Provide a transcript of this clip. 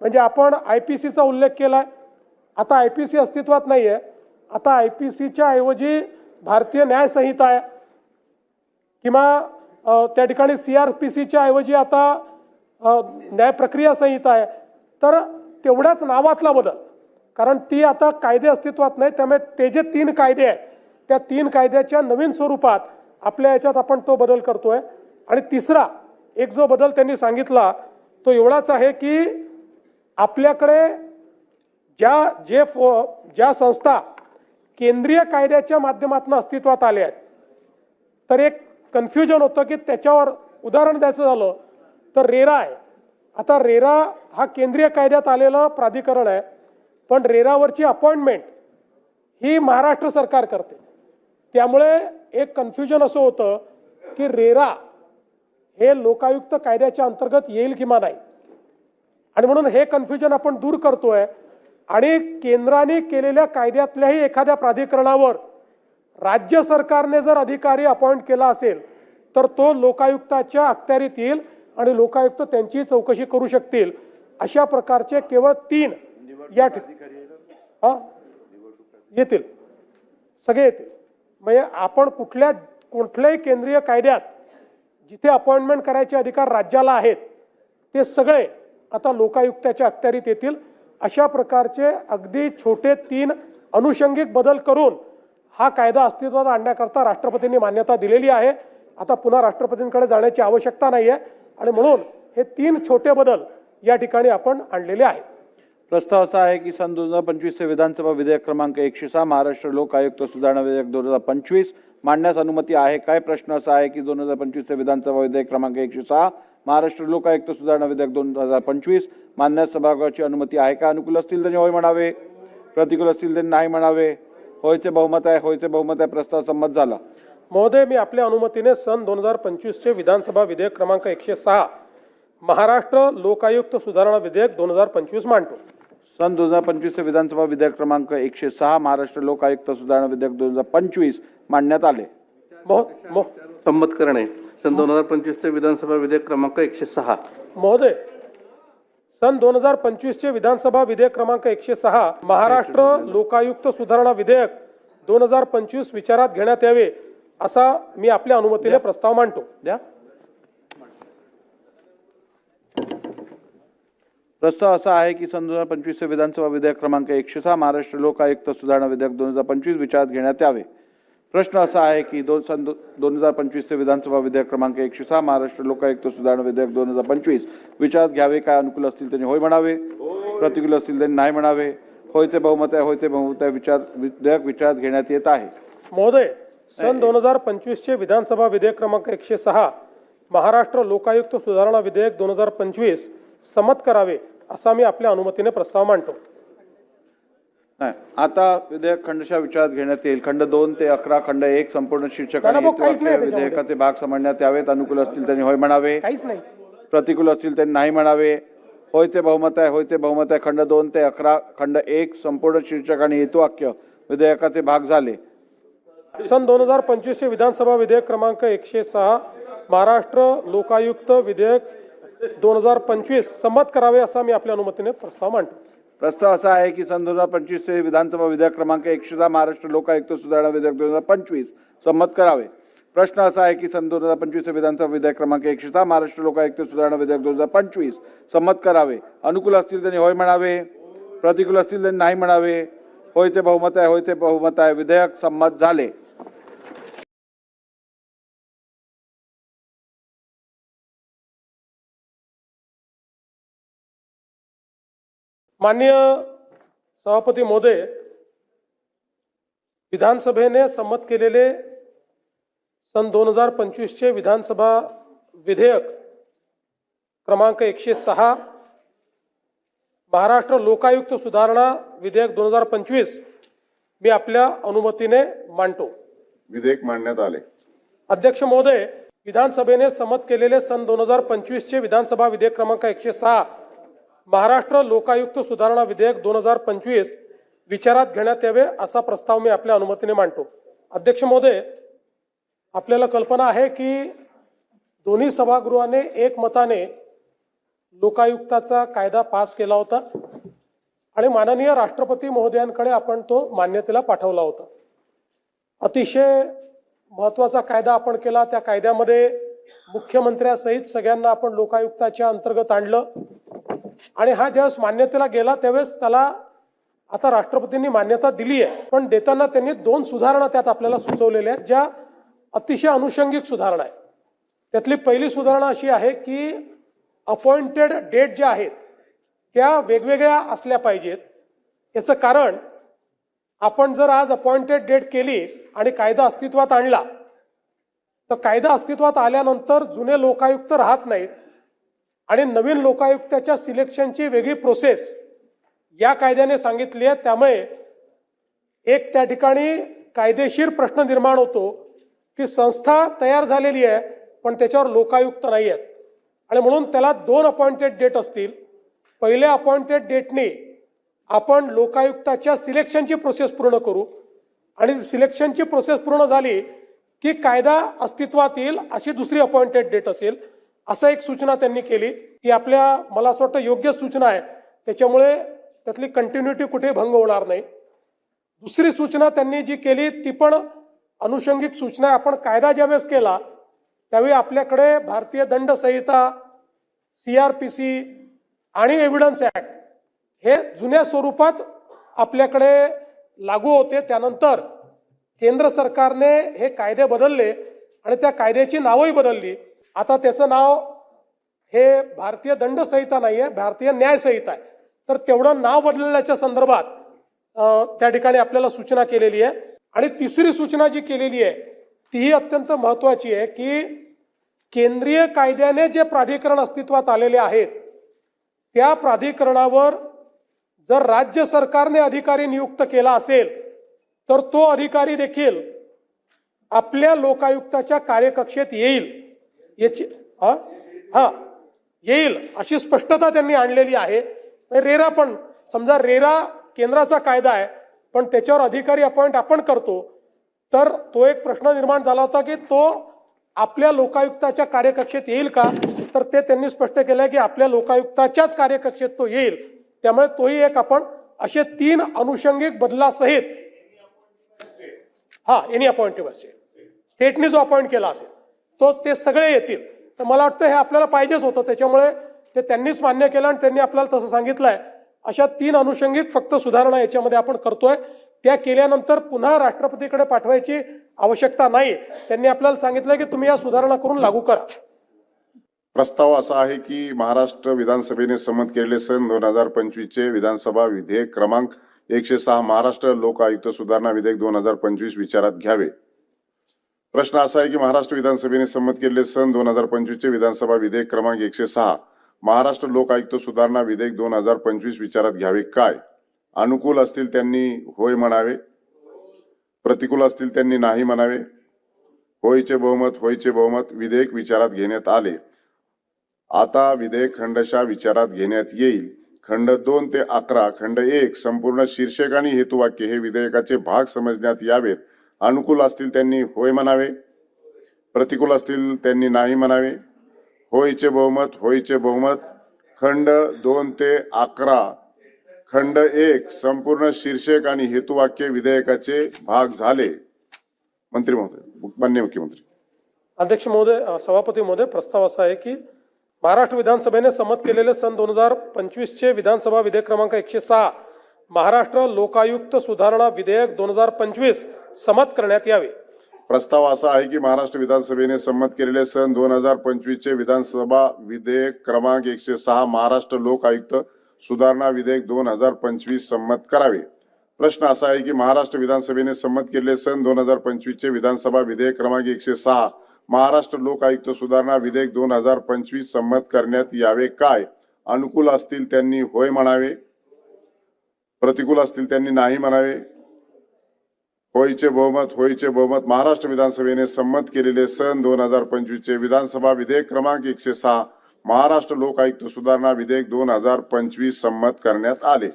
म्हणजे आपण I P सीचा उल्लेख केला आहे आता आय पी सी अस्तित्वात नाही आहे आता आय पी सीच्या ऐवजी भारतीय न्यायसंहिता आहे. किंवा त्या ठिकाणी सी आर पी सीच्या ऐवजी आता न्याय प्रक्रिया संहिता आहे. तर तेवढ्याच नावातला बदल. कारण ती आता कायदे अस्तित्वात नाही त्यामुळे ते जे तीन कायदे आहेत त्या तीन कायद्याच्या नवीन स्वरूपात आपल्या याच्यात आपण तो बदल करतोय. आणि तिसरा एक जो बदल त्यांनी सांगितला तो एवढाच आहे की आपल्याकडे ज्या जे फो ज्या संस्था केंद्रीय कायद्याच्या माध्यमातून अस्तित्वात आल्या आहेत तर एक कन्फ्युजन होतं की त्याच्यावर उदाहरण द्यायचं झालं तर रेरा आहे. आता रेरा हा केंद्रीय कायद्यात आलेलं प्राधिकरण आहे पण रेरावरची अपॉइंटमेंट ही महाराष्ट्र सरकार करते. त्यामुळे एक कन्फ्युजन असं होतं की रेरा हे लोकायुक्त कायद्याच्या अंतर्गत येईल किंवा नाही. आणि म्हणून हे कन्फ्युजन आपण दूर करतोय. आणि केंद्राने केलेल्या कायद्यातल्याही एखाद्या प्राधिकरणावर राज्य सरकारने जर अधिकारी अपॉइंट केला असेल तर तो लोकायुक्ताच्या अखत्यारीत येईल आणि लोकायुक्त त्यांची चौकशी करू शकतील. अशा प्रकारचे केवळ तीन या ठिकाणी हा? येतील. सगळे येतील. म्हणजे आपण कुठल्या कुठल्याही केंद्रीय कायद्यात जिथे अपॉइंटमेंट करायचे अधिकार राज्याला आहेत ते सगळे आता लोकायुक्ताच्या अखत्यारीत येतील. अशा प्रकारचे अगदी छोटे तीन अनुषंगिक बदल करून हा कायदा अस्तित्वात आणण्याकरता राष्ट्रपतींनी मान्यता दिलेली आहे. आता पुन्हा राष्ट्रपतींकडे जाण्याची आवश्यकता नाही आहे आणि म्हणून हे तीन छोटे बदल या ठिकाणी आपण आणलेले आहेत. प्रस्ताव असा आहे की सन दोन हजार पंचवीसचे विधानसभा विधेयक क्रमांक एकशे सहा महाराष्ट्र लोक आयुक्त सुधारणा विधेयक दोन हजार पंचवीस मांडण्यास अनुमती आहे. काय प्रश्न असा आहे की दोन हजार पंचवीसचे विधानसभा विधेयक क्रमांक एकशे सहा महाराष्ट्र लोक आयुक्त सुधारणा विधेयक दोन हजार पंचवीस मांडण्यास सभागृहाची अनुमती आहे का? अनुकूल असतील त्यांनी होय म्हणावे. प्रतिकूल असतील त्यांनी नाही म्हणावे. होयचे बहुमत आहे होयचे बहुमत आहे प्रस्ताव संमत झाला. महोदय मी आपल्या अनुमतीने सन दोन हजार पंचवीसचे विधानसभा विधेयक क्रमांक एकशे सहा महाराष्ट्र लोकायुक्त सुधारणा विधेयक दोन हजार पंचवीस मांडतो. सन दोन हजार पंचवीसचे विधानसभा विधेयक क्रमांक एकशे सहा महाराष्ट्र लोक आयुक्त सुधारणा विधेयक दोन हजार पंचवीस मांडण्यात आले. संमत करणे. सन दोन हजार पंचवीसचे विधानसभा विधेयक क्रमांक एकशे सहा. महोदय सन दोन हजार पंचवीसचे विधानसभा विधेयक क्रमांक एकशे सहा महाराष्ट्र लोकायुक्त सुधारणा विधेयक दोन हजार पंचवीस विचारात घेण्यात यावे असा मी आपल्या अनुमतीने प्रस्ताव मांडतो. द्या. प्रस्ताव असा आहे की सन दोन हजार पंचवीसचे विधानसभा विधेयक क्रमांक एकशे सहा महाराष्ट्र लोक आयुक्त सुधारणा विधेयक दोन हजार पंचवीस विचारात घेण्यात यावे. प्रश्न असा आहे की दोन सन दोन हजार पंचवीसचे विधानसभा विधेयक क्रमांक एकशे सहा महाराष्ट्र लोकायुक्त सुधारणा विधेयक दोन हजार पंचवीस. विचारात घ्यावे काय अनुकूल असतील त्यांनी होय म्हणावे? प्रतिकूल असतील त्यांनी नाही म्हणावे? होयचे बहुमत आहे होयचे बहुमत आहे विचार विधेयक विचारात घेण्यात येत आहे. महोदय सन दोन हजार पंचवीसचे विधानसभा विधेयक क्रमांक एकशे सहा महाराष्ट्र लोकायुक्त सुधारणा विधेयक दोन हजार पंचवीस संमत करावे असा मी आपल्या अनुमतीने प्रस्ताव मांडतो. नाही. आता विधेयक खंडशः विचारात घेण्यात येईल. खंड दोन ते अकरा खंड एक संपूर्ण शीर्षक. विधेयकाचे भाग समजण्यात यावेत. अनुकूल असतील त्यांनी होय म्हणावे. प्रतिकूल असतील त्यांनी नाही म्हणावे. होयचे बहुमत आहे होयचे बहुमत आहे. खंड दोन ते अकरा खंड एक संपूर्ण शीर्षक आणि हेतुवाक्य विधेयकाचे भाग झाले. सन दोन हजार पंचवीसचे विधानसभा विधेयक क्रमांक एकशे सहा महाराष्ट्र लोकायुक्त विधेयक दोन हजार पंचवीस संमत करावे असा मी आपल्या अनुमतीने प्रस्ताव मांडतो. प्रस्ताव असा आहे की सन दोन हजार पंचवीसचे विधानसभा विधेयक क्रमांक एकशे दहा महाराष्ट्र लोकायुक्त सुधारणा विधेयक दोन हजार पंचवीस संमत करावे. प्रश्न असा आहे की सन दोन हजार पंचवीसचे विधानसभा विधेयक क्रमांक एकशे सहा महाराष्ट्र लोकायुक्त सुधारणा विधेयक दोन हजार पंचवीस संमत करावे. अनुकूल असतील त्यांनी होय म्हणावे. प्रतिकूल असतील त्यांनी नाही म्हणावे. होयचे बहुमत आहे होयचे बहुमत आहे. विधेयक संमत झाले. माननीय सभापती महोदय विधानसभेने संमत केलेले सन दोन हजार पंचवीसचे विधानसभा विधेयक क्रमांक एकशे सहा महाराष्ट्र लोकायुक्त सुधारणा विधेयक दोन हजार पंचवीस मी आपल्या अनुमतीने मांडतो. विधेयक मांडण्यात आले. अध्यक्ष महोदय विधानसभेने संमत केलेले सन दोन हजार पंचवीसचे विधानसभा विधेयक क्रमांक एकशे सहा महाराष्ट्र लोकायुक्त सुधारणा विधेयक दोन हजार पंचवीस विचारात घेण्यात यावे असा प्रस्ताव मी आपल्या अनुमतीने मांडतो. अध्यक्ष महोदय आपल्याला कल्पना आहे की दोन्ही सभागृहाने एकमताने लोकायुक्ताचा कायदा पास केला होता आणि माननीय राष्ट्रपती महोदयांकडे आपण तो मान्यतेला पाठवला होता. अतिशय महत्त्वाचा कायदा आपण केला. त्या कायद्यामध्ये मुख्यमंत्र्यासहित सगळ्यांना आपण लोकायुक्ताच्या अंतर्गत आणलं. आणि हा ज्यावेळेस मान्यतेला गेला त्यावेळेस त्याला आता राष्ट्रपतींनी मान्यता दिली आहे. पण देताना त्यांनी दोन सुधारणा त्यात आपल्याला सुचवलेल्या आहेत ज्या अतिशय अनुषंगिक सुधारणा आहे त्यातली पहिली सुधारणा अशी आहे की अपॉइंटेड डेट ज्या आहेत त्या वेगवेगळ्या असल्या पाहिजेत. याचं कारण आपण जर आज अपॉइंटेड डेट केली आणि कायदा अस्तित्वात आणला तर कायदा अस्तित्वात आल्यानंतर जुने लोकायुक्त राहत नाहीत. आणि नवीन लोकायुक्ताच्या सिलेक्शनची वेगळी प्रोसेस या कायद्याने सांगितली आहे. त्यामुळे एक त्या ठिकाणी कायदेशीर प्रश्न निर्माण होतो की संस्था तयार झालेली आहे पण त्याच्यावर लोकायुक्त नाही आहेत. आणि म्हणून त्याला दोन अपॉइंटेड डेट असतील. पहिल्या अपॉइंटेड डेटने आपण लोकायुक्ताच्या सिलेक्शनची प्रोसेस पूर्ण करू. आणि सिलेक्शनची प्रोसेस पूर्ण झाली की कायदा अस्तित्वात येईल अशी दुसरी अपॉइंटेड डेट असेल. असं एक सूचना त्यांनी केली ती आपल्या मला असं वाटतं योग्य सूचना आहे. त्याच्यामुळे त्यातली कंटिन्युटी कुठे भंग होणार नाही. दुसरी सूचना त्यांनी जी केली ती पण अनुषंगिक सूचना आहे. आपण कायदा ज्यावेळेस केला त्यावेळी आपल्याकडे भारतीय दंड संहिता सी आर पी सी आणि एव्हिडन्स ॲक्ट हे जुन्या स्वरूपात आपल्याकडे लागू होते. त्यानंतर केंद्र सरकारने हे कायदे बदलले आणि त्या कायद्याची नावही बदलली. आता त्याचं नाव हे भारतीय दंड संहिता नाही आहे भारतीय न्याय संहिता आहे. तर तेवढं नाव बदलण्याच्या संदर्भात त्या ठिकाणी आपल्याला सूचना केलेली आहे. आणि तिसरी सूचना जी केलेली आहे तीही अत्यंत महत्वाची आहे की केंद्रीय कायद्याने जे प्राधिकरण अस्तित्वात आलेले आहेत त्या प्राधिकरणावर जर राज्य सरकारने अधिकारी नियुक्त केला असेल तर तो अधिकारी देखील आपल्या लोकायुक्ताच्या कार्यकक्षेत येईल. याची हा हा. येईल अशी स्पष्टता त्यांनी आणलेली आहे. रेरा पण समजा रेरा केंद्राचा कायदा आहे पण त्याच्यावर अधिकारी अपॉइंट आपण करतो तर तो एक प्रश्न निर्माण झाला होता की तो आपल्या लोकायुक्ताच्या कार्यकक्षेत येईल का? तर ते त्यांनी स्पष्ट केलं की आपल्या लोकायुक्ताच्याच कार्यकक्षेत तो येईल. त्यामुळे तोही एक आपण असे तीन अनुषंगिक बदलासहित हा एनी अपॉइंटेबल स्टेट स्टेटने जो अपॉइंट केला असेल. तो ते सगळे येतील. तर मला वाटतं हे आपल्याला पाहिजेच होतं. त्याच्यामुळे ते त्यांनीच मान्य केलं आणि त्यांनी आपल्याला तसं सांगितलंय. अशा तीन अनुषंगिक फक्त सुधारणा याच्यामध्ये आपण करतोय. त्या केल्यानंतर पुन्हा राष्ट्रपतीकडे पाठवायची आवश्यकता नाही. त्यांनी आपल्याला सांगितलं की तुम्ही या सुधारणा करून लागू करा. प्रस्ताव असा आहे की महाराष्ट्र विधानसभेने संमत केलेले सन दोन हजार पंचवीसचे विधानसभा विधेयक क्रमांक एकशे सहा महाराष्ट्र लोक आयुक्त सुधारणा विधेयक दोन हजार पंचवीस विचारात घ्यावे. प्रश्न असा आहे की महाराष्ट्र विधानसभेने संमत केलेले सन दोन हजार पंचवीसचे विधानसभा विधेयक क्रमांक एकशे सहा महाराष्ट्र लोक आयुक्त सुधारणा विधेयक दोन हजार पंचवीस विचारात घ्यावे काय? अनुकूल असतील त्यांनी होय म्हणावे. प्रतिकूल असतील त्यांनी नाही म्हणावे. होयचे बहुमत होयचे बहुमत विधेयक विचारात घेण्यात आले. आता विधेयक खंडशा विचारात घेण्यात येईल. खंड दोन ते अकरा खंड एक संपूर्ण शीर्षक आणि हेतुवाक्य हे विधेयकाचे भाग समजण्यात यावेत. अनुकूल असतील त्यांनी होय म्हणावे. प्रतिकूल असतील त्यांनी नाही म्हणावे. होयचे बहुमत होयचे बहुमत. खंड दोन ते अकरा. खंड एक संपूर्ण शीर्षक आणि हेतुवाक्य विधेयकाचे भाग झाले. मंत्री महोदय मान्य मुख्यमंत्री. अध्यक्ष महोदय सभापती महोदय प्रस्ताव असा आहे की महाराष्ट्र विधानसभेने संमत केलेले सन दोन हजार पंचवीसचे विधानसभा विधेयक क्रमांक एकशे सहा महाराष्ट्र लोकायुक्त सुधारणा विधेयक दोन हजार पंचवीस संमत करण्यात यावे. प्रस्ताव असा आहे की महाराष्ट्र विधानसभेने संमत केलेले सन दोन हजार पंचवीसचे विधानसभा विधेयक क्रमांक एकशे सहा महाराष्ट्र लोक आयुक्त सुधारणा विधेयक दोन हजार पंचवीस संमत करावे. प्रश्न असा आहे की महाराष्ट्र विधानसभेने संमत केलेले सन दोन हजार पंचवीसचे विधानसभा विधेयक क्रमांक एकशे सहा महाराष्ट्र लोक आयुक्त सुधारणा विधेयक दोन हजार पंचवीस संमत करण्यात यावे काय? अनुकूल असतील त्यांनी होय म्हणावे. प्रतिकूल असतील त्यांनी नाही म्हणावे. होयचे बहुमत होयचे बहुमत. महाराष्ट्र विधानसभेने संमत केलेले सन दोन हजार पंचवीसचे विधानसभा विधेयक क्रमांक एकशे सहा महाराष्ट्र लोक आयुक्त सुधारणा विधेयक दोन हजार पंचवीस संमत करण्यात आले.